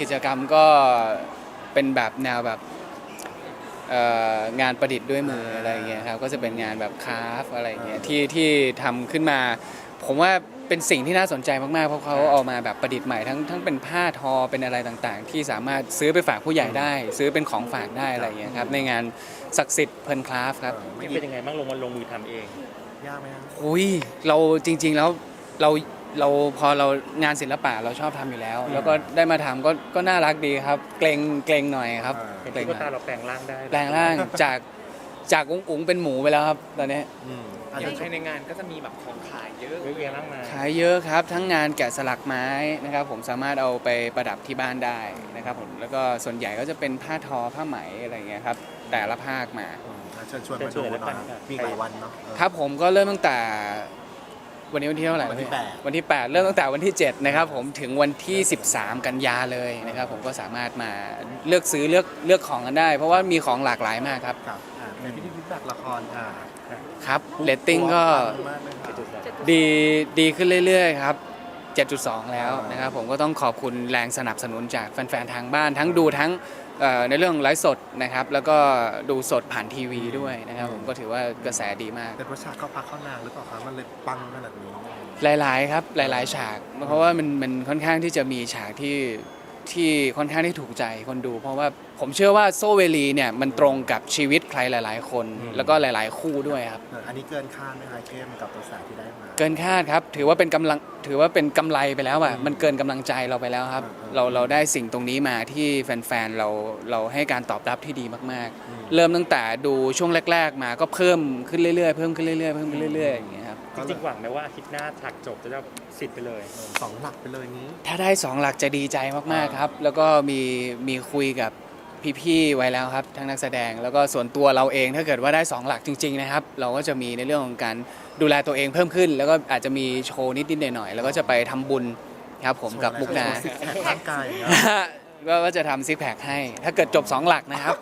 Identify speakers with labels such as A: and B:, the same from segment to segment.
A: กิจกรรมก็เป็นแบบแนวแบบเอ่องานประดิษฐ์ด้วยมืออะไรอย่างเงี้ยครับก็จะเป็นงานแบบคราฟอะไรอย่างเงี้ยที่ที่ทำขึ้นมา ผมว่าเป็นสิ่งที่น่าสนใจมากๆเพราะเขาเอามาแบบประดิษฐ์ใหม่ทั้งทั้งเป็นผ้าทอเป็นอะไรต่างๆ ที่สามารถซื้อไปฝากผู้ใหญ่ได้ ซื้อเป็นของฝากได้อะไรอย่างเงี้ยครับในงานศักดิ์สิทธิ์เพลินคราฟครับ
B: ไม่เป็นยังไงบ้างลงมาลงมือทำเอง
C: ยากไหมครับ
A: อุ้ยเราจริงๆแล้วเรา เราพอเรางานศิลปะเราชอบทำอยู่แล้ว แล้วก็ได้มาทำก็ก็น่ารักดีครับ เกรงเกรงหน่อยครับ
B: เห็น
A: เกรง
B: ตุ๊ก
A: หน่
B: ตา
A: อย
B: เราแปลงร่างได้
A: แปลงร่างจากจากอุ๋งอุ๋งเป็นหมูไปแล้วครับตอนนี้
C: อืมอาจ
D: อ
C: จะ
D: ย่างภายในงานก็จะมีแบบของขายเยอะ
B: เยอะแยะมากมาย
A: ขายเยอะครับ ทั้งงานแกะสลักไม้นะครับ ผมสามารถเอาไปประดับที่บ้านได้นะครับผมแล้วก็ส่วนใหญ่ก็จะเป็นผ้าทอผ้าไหมอะไรอย่างเงี้ยครับ แต่ละภาคมา
C: อืมเชิญชวนมาดูหน่อยมีหลายวันเนาะเออ
A: ครับผมก็เริ่มตั้งแต่ วันนี้วันที่เท่าไหร่
C: วันที่
A: พี่
C: แปด
A: วันที่ 8 เริ่มตั้งแต่วันที่ 7 นะครับผมถึงวันที่ 13 กันยาเลยนะครับผมก็สามารถมาเลือกซื้อเลือกเลือกของกันได้ เพราะว่ามีของหลากหลายมากครับ
C: ครับอ่าในพิธีพิธีละครอ่า
A: ครับเรตติ้งก็
C: ปังมากเลยครับ
A: ดีดีขึ้นเรื่อยๆครับ 7.2 แล้วนะครับผมก็ต้องขอบคุณแรงสนับสนุนจากแฟนๆทางบ้านทั้งดูทั้งเอ่อ ในเรื่องไลฟ์สดนะครับ แล้วก็ดูสดผ่านทีวีด้วยนะครับผมก็ถือว่ากระแสดีมาก
C: แต่ประชาเข้าพักเข้านางหรือเปล่าครับมันเลยปังขนาดนี้
A: หลาย ๆ ครับหลาย ๆ ฉาก เพราะว่ามันมันค่อนข้างที่จะมีฉากที่ที่ค่อนข้างที่ถูกใจคนดู เพราะว่า ผมเชื่อว่าโซเวลีเนี่ยมันตรงกับชีวิตใครหลาย ๆ คนแล้วก็หลาย ๆ คู่ด้วยครับ
C: เอออันนี้เกินคาดไหมคะเข้มกับกระแสที่ได้มา
A: เกินคาดครับ ถือว่าเป็นกำลังถือว่าเป็นกำไรไปแล้วอะ
C: อืม
A: มันเกินกำลังใจเราไปแล้วครับ
C: อืม
A: เราเราได้สิ่งตรงนี้มาที่แฟน ๆ เราเราให้การตอบรับที่ดีมาก
C: อืม
A: ๆเริ่มตั้งแต่ดูช่วงแรก ๆ มาก็เพิ่มขึ้นเรื่อย ๆ เพิ่มขึ้นเรื่อย ๆ เพิ่มขึ้นเรื่อย ๆ อย่างเงี้ยครับ
B: จริงๆหวังไหมว่าอาทิตย์หน้าฉากจบจะได้สิทธิ์ไปเลย
C: เออสองหลักไปเลยนี้
A: ถ้าได้สองหลักจะดีใจมาก ๆ ครับ แล้วก็มีมีคุยกับ พี่ๆไว้แล้วครับทั้งนักแสดงแล้วก็ส่วนตัวเราเองถ้าเกิดว่าได้สองหลักจริงๆนะครับ เราก็จะมีในเรื่องของการดูแลตัวเองเพิ่มขึ้น แล้วก็อาจจะมีโชว์นิดๆหน่อยๆแล้วก็จะไปทำบุญครับผมกับมุกดา
C: ซิกแพคร่างกายอย่างเงี้ย
A: ก็ว่าจะทำซิกแพคให้ ถ้าเกิดจบ 2 หลักนะครับ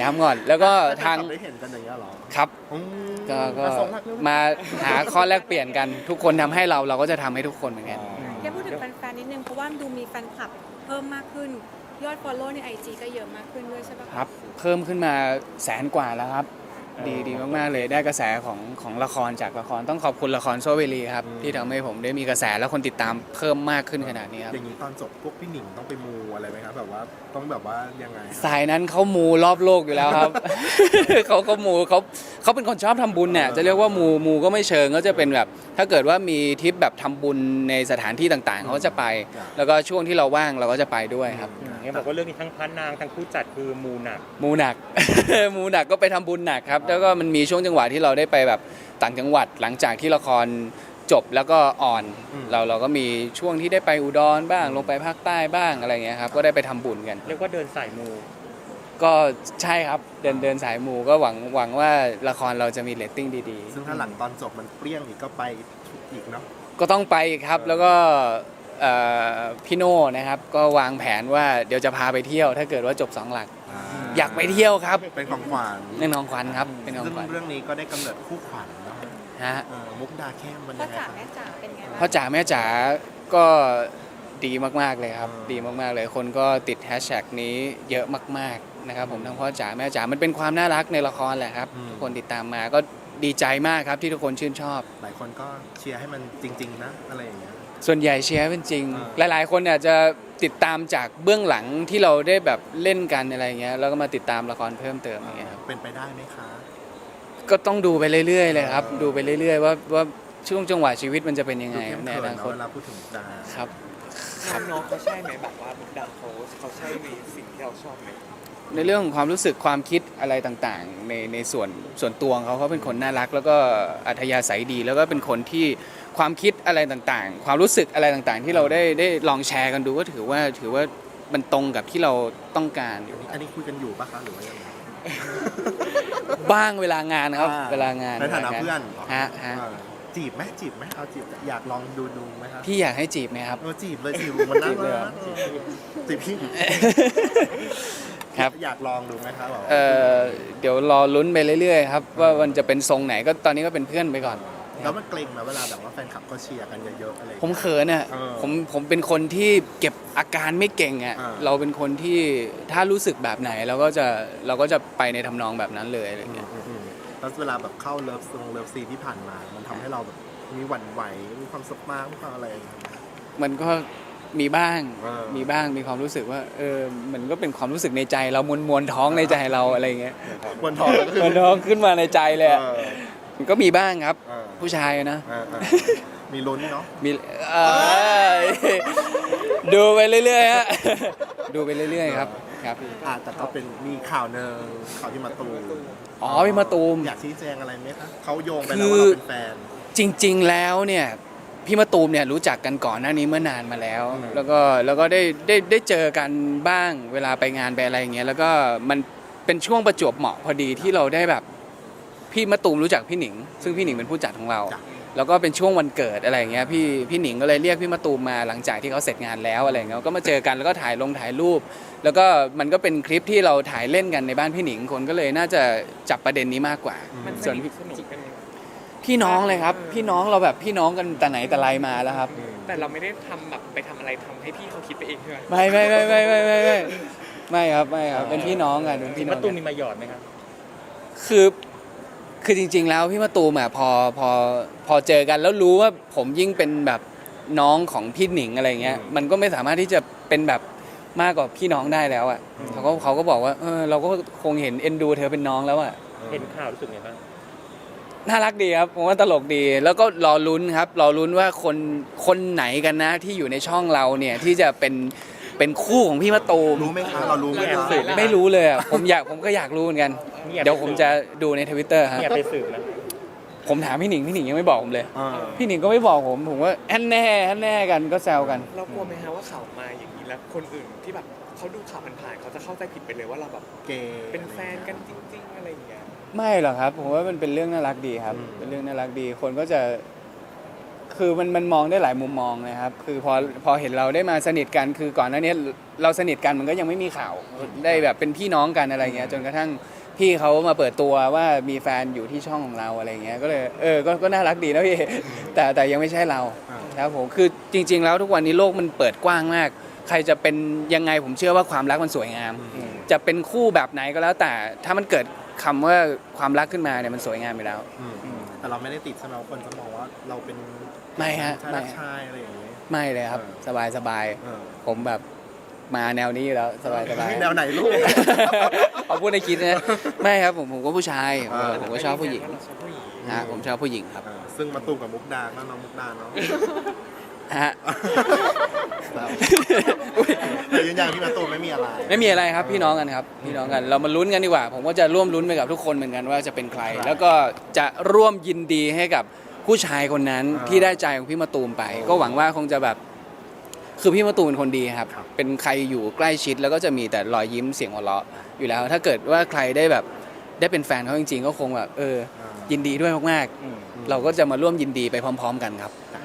A: ย้ำก่อน แล้วก็ทาง
C: ได้เห็นกันอย่างเงี้ยเหรอ
A: ครับ
C: อืม
A: ก็ก็
C: อะสองหลักเร็วๆ
A: มาหาข้อแลกเปลี่ยนกัน ทุกคนทำให้เราเราก็จะทำให้ทุกคนเหมือนกัน
E: แค่พูดถึงแฟนๆนิดนึงเพราะว่าดูมีแฟนคลับเพิ่มมากขึ้น ยอด follow ใน IG ก็เยอะมากขึ้นด้วยใช่ปะะ
A: ครับ เพิ่มขึ้นมาแสนกว่าแล้วครับ ดีดีมากๆเลยได้กระแสของของละครจากละครต้องขอบคุณละครโซเวลีครับ
C: อืม
A: ที่ทำให้ผมได้มีกระแสและคนติดตามเพิ่มมากขึ้นขนาดนี้ครับ
C: อย่างนี้ตอนจบพวกพี่หนิงต้องไปมูอะไรไหมครับแบบว่าต้องแบบว่ายังไงครับ
A: สายนั้นเขามูรอบโลกอยู่แล้วครับ เขาเขามูเขาเขาเป็นคนชอบทำบุญเนี่ยจะเรียกว่ามูมูก็ไม่เชิงก็จะเป็นแบบ ถ้าเกิดว่ามีทริปแบบทำบุญในสถานที่ต่างๆ เขาก็จะไป แล้วก็ช่วงที่เราว่างเราก็จะไปด้วยครับ
B: เห็นบอกว่าเรื่องนี้ทั้งพันนางทั้งผู้จัดคือมูหนัก
A: มูหนัก มูหนักก็ไปทำบุญหนักครับ แล้วก็มันมีช่วงจังหวะที่เราได้ไปแบบต่างจังหวัดหลังจากที่ละครจบแล้วก็อ่อน
C: อืม
A: เราเราก็มีช่วงที่ได้ไปอุดรบ้างลงไปภาคใต้บ้างอะไรเงี้ยครับก็ได้ไปทำบุญกัน
B: เรียกว่าเดินสายมู
A: ก็ใช่ครับเดินเดินสายมูก็หวังหวังว่าละครเราจะมีเรตติ้งดี
C: ซึ่งถ้าหลังตอนจบมันเปรี้ยงอีกก็ไปอีกเนาะ
A: ๆ ก็ต้องไปอีกครับแล้วก็เอ่อ พี่โน่นะครับก็วางแผนว่าเดี๋ยวจะพาไปเที่ยว ถ้าเกิดว่าจบสองหลัก อยากไปเที่ยวครับ
C: เป็นของขวัญ
A: เป็นของขวัญครับเป็นของ
C: ซึ่ง
A: ขวัญ
C: เรื่องนี้ก็ได้กำเนิดคู่ขวัญเนาะ
A: ฮะ
C: เออมุกดาแค้มมัน
E: พ่อ
C: ยังไง
E: จ๋า
C: ครับ
E: แม่จ๋าเป็นไงบ้าง
A: พ่อจ๋าแม่จ๋าก็ดีมากๆเลยครับ
C: อืม
A: ดีมากๆเลยคนก็ติดแฮชแท็กนี้เยอะมากๆนะครับผมทั้งพ่อจ๋าแม่จ๋ามันเป็นความน่ารักในละครแหละครับทุกคนติดตามมาก็ดีใจมากครับที่ทุกคนชื่นชอบ
C: หลายคนก็เชียร์ให้มันจริง ๆ นะ อะไรอย่างเงี้ย
A: ส่วนใหญ่เชียร์เป็นจริง
C: อ่า
A: หลายๆ คนอาจจะติดตามจากเบื้องหลังที่เราได้แบบเล่นกันอะไรเงี้ยแล้วก็มาติดตามละครเพิ่มเติมอย่างเงี้ยครับ
C: เป็นไปได้ไหมคะ
A: ก็ต้องดูไปเรื่อยๆเลยครับ
C: อ่า
A: ดูไปเรื่อย ๆ ว่าว่าช่วงจังหวะชีวิตมันจะเป็นยัง
C: ดู
A: ไง
C: เข้ม
A: ใน
C: เขิ
A: อนนา
C: เนาะ
A: คต
C: เวลาพูดถึงดา
A: ครับ
D: น้องๆเขาใช่ไหมแบบว่าบุกดาเขาเขาใช่ในสิ่งที่เราชอบไหม
A: ในเรื่องของความรู้สึกความคิดอะไรต่างๆ ในในส่วนส่วนตัวของเขาเขาเป็นคนน่ารัก แล้วก็อัธยาศัยดี แล้วก็เป็นคนที่ความคิดอะไรต่างๆ ความรู้สึกอะไรต่างๆ ที่เราได้ได้ลองแชร์กันดูก็ถือว่าถือว่ามันตรงกับที่เราต้องการอยู่
C: อันนี้คุยกันอยู่ปะคะหรือว่ายังไง
A: บ้างเวลางานครับ
C: อ่า
A: เวลางาน
C: ในฐานะ
A: วลง
C: เพื่อน
A: ฮะฮะ
C: เออจีบไหมจีบไหมเอาจีบอยากลองดูดูไหมครับ
A: พี่อยากให้จีบไหมครับ
C: เออจีบเลยจีบมันน่า
A: จีบเลยเหร
C: รั
A: อ
C: กเออจีบพี่
A: ครับ
C: อยากลองดูไหมครับแบบ
A: เอ่อเดี๋ยวรอลุ้นไปเรื่อยๆครับว่ามันจะเป็นทรงไหนก็ตอนนี้ก็เป็นเพื่อนไปก่อน
C: แล้วมันเกรงไหมเวลาแบบว่าแฟนคลับเขาเชียร์กันเยอะๆอะไรอย่าง
A: ผม
C: เงี้ย
A: เขินอะ
C: เออ
A: ผมผมเป็นคนที่เก็บอาการไม่เก่งอะ
C: อ่า
A: เราเป็นคนที่ถ้ารู้สึกแบบไหนเราก็จะเราก็จะไปในทำนองแบบนั้นเลยอะไร
C: อืม
A: เงี้ย
C: อืมอืมแล้วเวลาแบบเข้าเลิฟซงเลิฟซีนที่ผ่านมา มันทำให้เราแบบมีหวั่นไหวมีความสปาร์กมีความอะไรอย่างเงี้ย
A: มันก็ มีบ้าง
C: เออ
A: มีบ้างมีความรู้สึกว่าเออมันก็เป็นความรู้สึกในใจ เรามวลมวลท้องในใจเราอะไรเงี้ย
C: วันทองก็คือ
A: มวลท้องขึ้นมาในใจเลยอะ
C: เออ
A: มันก็มีบ้างครับ
C: เออ
A: ผู้ชายอะนะ
C: เออเออมีลุ้นเนาะ
A: มีเอยดูไปเรื่อยๆฮะดูไปเรื่อยๆครับครับ
C: อะแต่ก็เป็นมีข่าวหนึ่งข่าวที่มาตูม
A: อ๋อพี่มะตูม
C: อยากชี้แจงอะไรไหมคะเขาโยงไปแล้วว่าเราเป็นแฟน
A: จริง ๆ แล้วเนี่ย พี่มะตูมเนี่ยรู้จักกันก่อนหน้านี้เมื่อนานมาแล้ว
C: อืม
A: แล้วก็แล้วก็ได้ได้ได้เจอกันบ้างเวลาไปงานไปอะไรอย่างเงี้ยแล้วก็มันเป็นช่วงประจวบเหมาะพอดีที่เราได้แบบ พี่มะตูมรู้จักพี่หนิง ซึ่งพี่หนิงเป็นผู้จัดของเรา
C: จ้ะ
A: แล้วก็เป็นช่วงวันเกิดอะไรอย่างเงี้ยพี่พี่หนิงก็เลยเรียกพี่มะตูมมาหลังจากที่เขาเสร็จงานแล้วอะไรอย่างเงี้ยก็มาเจอกันแล้วก็ถ่ายลงถ่ายรูป แล้วก็มันก็เป็นคลิปที่เราถ่ายเล่นกันในบ้านพี่หนิงคนก็เลยน่าจะจับประเด็นนี้มากกว่า
D: มันส
A: ส่วน
D: นิท
A: พี่
D: สนุกกันยังไง
A: พี่น้องเลยครับ พี่น้องเราแบบพี่น้องกันแต่ไหนแต่ไรมาแล้วครับ
D: แต่เราไม่ได้ทำแบบไปทำอะไรทำให้พี่เขาคิดไปเองใช่ไหม
A: ไม่ไม่ไม่ไม่ไม่ไม่ไม่ไม่ครับไม่ครับเป็นพี่น้องกันเป็นพี่น้
B: มะ
A: อง
B: ตู
A: กั
B: ม
A: น
B: มีมาหยอดไหมครับ
A: คือคือจริง ๆ แล้วพี่มะตูมอะพอพอพอเจอกันแล้วรู้ว่าผมยิ่งเป็นแบบน้องของพี่หนิงอะไรเงี้ย
B: อืม
A: มันก็ไม่สามารถที่จะเป็นแบบมากกว่าพี่น้องได้แล้วอะเขาก็เขาก็บอกว่าเออเราก็คงเห็นเอ็นดูเธอเป็นน้องแล้วอะ
B: เห็นข่าวรู้สึกไงบ้าง
A: น่ารักดีครับผมว่าตลกดีแล้วก็รอลุ้นครับรอลุ้นว่าคนคนไหนกันนะที่อยู่ในช่องเราเนี่ยที่จะเป็นเป็นคู่ของพี่มะตูม
C: รู้ไหมคะเรารู้ไหม
B: แอบ
C: คะ
B: สืบ
A: ไม่รู้เลยอะผมอยากผมก็อยากรู้เหมือนกัน
B: นี่แอบ
A: เดี๋ยวผมจะดูในทวิตเตอร์ฮะ
B: เนี่ยไปสืบนะ
A: ผมถามพี่หนิงพี่หนิงยังไม่บอกผมเลย
C: เออ
A: พี่หนิงก็ไม่บอกผมผมว่าแอนแน่แอนแน่กันก็แซวกัน
D: เรากลัวไหมฮะว่าข่าวมาอย่างนี้แล้วคนอื่นที่แบบเขาดูข่าวผ่านๆเขาจะเข้าใจผิดไปเลยว่าเราแบบ
C: เกย์
D: เป็นแฟนกันจริง ๆ อะไรอย่างเงี้ย
A: ไม่หรอกครับผมว่ามันเป็นเรื่องน่ารักดีครับ
C: อืม
A: เป็นเรื่องน่ารักดี คนก็จะ คือมันมันมองได้หลายมุมมองนะครับ คือพอพอเห็นเราได้มาสนิทกันคือก่อนหน้านี้เราสนิทกันมันก็ยังไม่มีข่าวได้แบบเป็นพี่น้องกันอะไรเงี้ยจนกระทั่งพี่เขามาเปิดตัวว่ามีแฟนอยู่ที่ช่องของเราอะไรเงี้ยก็เลยเออก็ก็น่ารักดีนะพี่ แต่แต่ยังไม่ใช่เรา
C: อ่า
A: ครับผมคือจริง ๆ แล้วทุกวันนี้โลกมันเปิดกว้างมาก ใครจะเป็นยังไงผมเชื่อว่าความรักมันสวยงาม
C: อืม
A: จะเป็นคู่แบบไหนก็แล้วแต่ถ้ามันเกิด คำว่าความรักขึ้นมาเนี่ยมันสวยงามไปแล้ว
C: อืม แต่เราไม่ได้ติดใช่ไหมว่าคนจะมองว่าเราเป็น
A: ไม่ฮะ
C: ชาย
A: ไม่
C: รักชายอะไรอย่างเงี้ย
A: ไม่เลยครับ
C: เออ
A: สบายสบาย
C: เออ
A: ผมแบบมาแนวนี้อยู่แล้วสบายสบาย
C: แนวไหนลูก
A: เอาพูดในคิดนะไม่ครับผมผมก็ผู้ชายผมก็
C: เออ
A: ผมก็ชอบผู้หญิง
D: เราชอบผู้หญิง
A: ฮะผมชอบผู้หญิงครับ
C: เออซึ่งมาตูมกับมุกดาก็น้องมุกดาเนาะ
A: ฮะ
C: แต่ยืนยันพี่มาตูมไม่มีอะไร
A: ไม่มีอะไรครับพี่น้องกันครับพี่น้องกัน เรามาลุ้นกันดีกว่า ผมก็จะร่วมลุ้นไปกับทุกคนเหมือนกันว่าจะเป็นใคร
C: ครับ
A: แล้วก็จะร่วมยินดีให้กับผู้ชายคนนั้น
C: อ่า
A: ที่ได้ใจของพี่มะตูมไป
C: โอ้
A: ก็หวังว่าคงจะแบบ คือพี่มะตูมเป็นคนดีครับ
C: ครับ
A: เป็นใครอยู่ใกล้ชิดแล้วก็จะมีแต่รอยยิ้มเสียงหัวเราะอยู่แล้ว ถ้าเกิดว่าใครได้แบบได้เป็นแฟนเขาจริงๆ ก็คงแบบเออ
C: อ่า
A: ยินดีด้วยมาก
B: อืม
A: ๆเราก็จะมาร่วมยินดีไปพร้อม ๆ กันครับ
C: จ้ะ